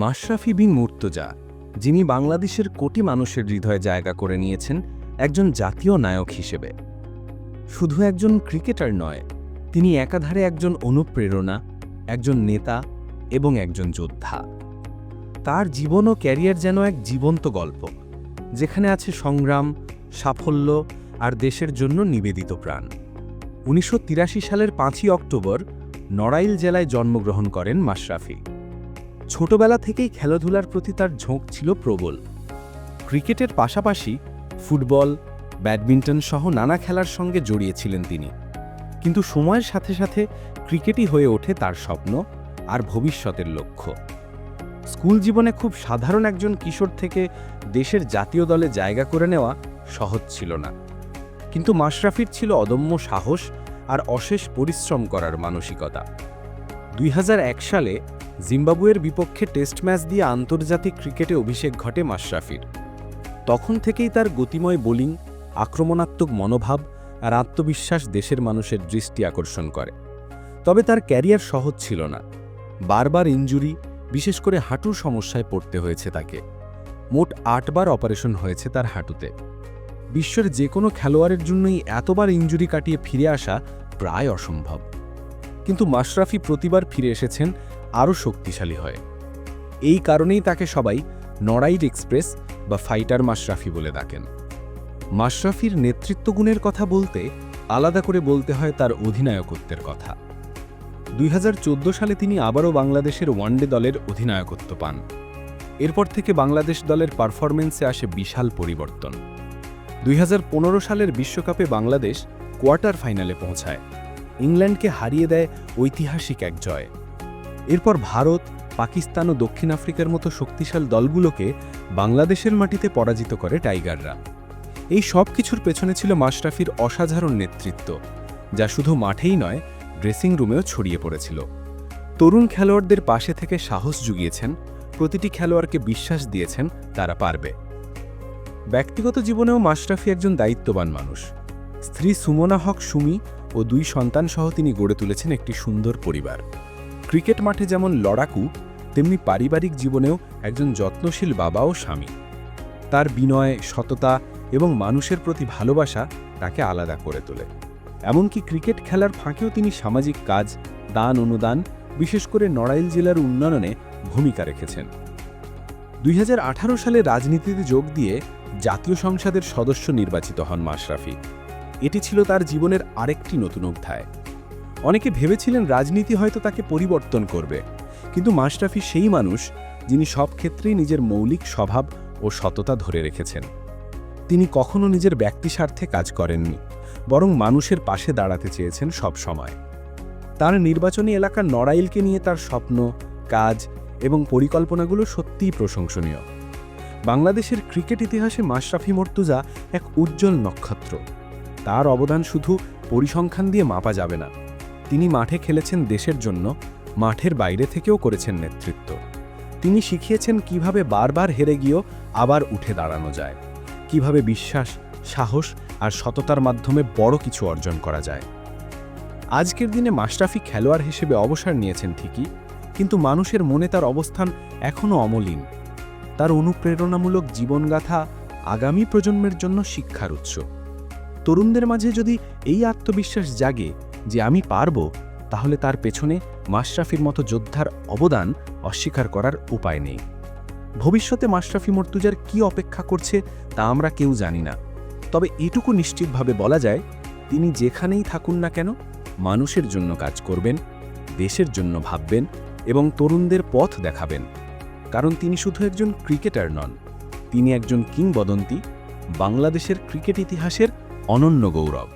মাশরাফি বিন মুর্তজা, যিনি বাংলাদেশের কোটি মানুষের হৃদয়ে জায়গা করে নিয়েছেন, একজন জাতীয় নায়ক হিসেবে। শুধু একজন ক্রিকেটার নয়, তিনি একাধারে একজন অনুপ্রেরণা, একজন নেতা এবং একজন যোদ্ধা। তার জীবন ও ক্যারিয়ার যেন এক জীবন্ত গল্প, যেখানে আছে সংগ্রাম, সাফল্য আর দেশের জন্য নিবেদিত প্রাণ। উনিশশো তিরাশি সালের পাঁচই অক্টোবর নড়াইল জেলায় জন্মগ্রহণ করেন মাশরাফি। ছোটবেলা থেকেই খেলাধুলার প্রতি তার ঝোঁক ছিল প্রবল। ক্রিকেটের পাশাপাশি ফুটবল, ব্যাডমিন্টন সহ নানা খেলার সঙ্গে জড়িয়েছিলেন তিনি। কিন্তু সময়ের সাথে সাথে ক্রিকেটই হয়ে ওঠে তার স্বপ্ন আর ভবিষ্যতের লক্ষ্য। স্কুল জীবনে খুব সাধারণ একজন কিশোর থেকে দেশের জাতীয় দলে জায়গা করে নেওয়া সহজ ছিল না। কিন্তু মাশরাফির ছিল অদম্য সাহস আর অশেষ পরিশ্রম করার মানসিকতা। দুই হাজার এক সালে জিম্বাবুয়ের বিপক্ষে টেস্ট ম্যাচ দিয়ে আন্তর্জাতিক ক্রিকেটে অভিষেক ঘটে মাশরাফির। তখন থেকেই তার গতিময় বোলিং, আক্রমণাত্মক মনোভাব আর আত্মবিশ্বাস দেশের মানুষের দৃষ্টি আকর্ষণ করে। তবে তার ক্যারিয়ার সহজ ছিল না। বারবার ইঞ্জুরি বিশেষ করে হাঁটুর সমস্যায় পড়তে হয়েছে তাকে। মোট আটবার অপারেশন হয়েছে তার হাঁটুতে। বিশ্বের যে কোনো খেলোয়াড়ের জন্যই এতবার ইঞ্জুরি কাটিয়ে ফিরে আসা প্রায় অসম্ভব। কিন্তু মাশরাফি প্রতিবার ফিরে এসেছেন আরও শক্তিশালী হয়। এই কারণেই তাকে সবাই নড়াইল এক্সপ্রেস বা ফাইটার মাশরাফি বলে ডাকেন। মাশরাফির নেতৃত্বগুণের কথা বলতে আলাদা করে বলতে হয় তার অধিনায়কত্বের কথা। দুই হাজার চোদ্দ সালে তিনি আবারও বাংলাদেশের ওয়ানডে দলের অধিনায়কত্ব পান। এরপর থেকে বাংলাদেশ দলের পারফরমেন্সে আসে বিশাল পরিবর্তন। দুই হাজার পনেরো সালের বিশ্বকাপে বাংলাদেশ কোয়ার্টার ফাইনালে পৌঁছায়। ইংল্যান্ডকে হারিয়ে দেয় ঐতিহাসিক এক জয়। এরপর ভারত, পাকিস্তান ও দক্ষিণ আফ্রিকার মতো শক্তিশাল দলগুলোকে বাংলাদেশের মাটিতে পরাজিত করে টাইগাররা। এই সব কিছুর পেছনে ছিল মাশরাফির অসাধারণ নেতৃত্ব, যা শুধু মাঠেই নয় ড্রেসিং রুমেও ছড়িয়ে পড়েছিল। তরুণ খেলোয়াড়দের পাশে থেকে সাহস জুগিয়েছেন, প্রতিটি খেলোয়াড়কে বিশ্বাস দিয়েছেন তারা পারবে। ব্যক্তিগত জীবনেও মাশরাফি একজন দায়িত্ববান মানুষ। স্ত্রী সুমনা হক সুমি ও দুই সন্তান সহ তিনি গড়ে তুলেছেন একটি সুন্দর পরিবার। ক্রিকেট মাঠে যেমন লড়াকু, তেমনি পারিবারিক জীবনেও একজন যত্নশীল বাবা ও স্বামী। তার বিনয়, সততা এবং মানুষের প্রতি ভালোবাসা তাকে আলাদা করে তোলে। এমনকি ক্রিকেট খেলার ফাঁকেও তিনি সামাজিক কাজ, দান, অনুদান, বিশেষ করে নড়াইল জেলার উন্নয়নে ভূমিকা রেখেছেন। দুই হাজার আঠারো সালে রাজনীতিতে যোগ দিয়ে জাতীয় সংসদের সদস্য নির্বাচিত হন মাশরাফি। এটি ছিল তার জীবনের আরেকটি নতুন অধ্যায়। অনেকে ভেবেছিলেন রাজনীতি হয়তো তাকে পরিবর্তন করবে, কিন্তু মাশরাফি সেই মানুষ যিনি সব ক্ষেত্রেই নিজের মৌলিক স্বভাব ও সততা ধরে রেখেছেন। তিনি কখনো নিজের ব্যক্তিস্বার্থে কাজ করেননি, বরং মানুষের পাশে দাঁড়াতে চেয়েছেন সব সময়। তার নির্বাচনী এলাকার নড়াইলকে নিয়ে তার স্বপ্ন, কাজ এবং পরিকল্পনাগুলো সত্যিই প্রশংসনীয়। বাংলাদেশের ক্রিকেট ইতিহাসে মাশরাফি মর্তুজা এক উজ্জ্বল নক্ষত্র। তার অবদান শুধু পরিসংখ্যান দিয়ে মাপা যাবে না তিনি মাঠে খেলেছেন দেশের জন্য, মাঠের বাইরে থেকেও করেছেন নেতৃত্ব। তিনি শিখিয়েছেন কীভাবে বারবার হেরে গিয়েও আবার উঠে দাঁড়ানো যায়, কীভাবে বিশ্বাস, সাহস আর সততার মাধ্যমে বড় কিছু অর্জন করা যায়। আজকের দিনে মাশরাফি খেলোয়াড় হিসেবে অবসর নিয়েছেন ঠিকই, কিন্তু মানুষের মনে তার অবস্থান এখনও অমলিন। তার অনুপ্রেরণামূলক জীবনগাথা আগামী প্রজন্মের জন্য শিক্ষার উৎস। তরুণদের মাঝে যদি এই আত্মবিশ্বাস জাগে যে আমি পারব, তাহলে তার পেছনে মাশরাফির মতো যোদ্ধার অবদান অস্বীকার করার উপায় নেই। ভবিষ্যতে মাশরাফি মর্তুজার কি অপেক্ষা করছে, তা আমরা কেউ জানি না। তবে এটুকু নিশ্চিতভাবে বলা যায়, তিনি যেখানেই থাকুন না কেন, মানুষের জন্য কাজ করবেন, দেশের জন্য ভাববেন এবং তরুণদের পথ দেখাবেন। কারণ তিনি শুধু একজন ক্রিকেটার নন, তিনি একজন কিংবদন্তি, বাংলাদেশের ক্রিকেট ইতিহাসের অনন্য গৌরব।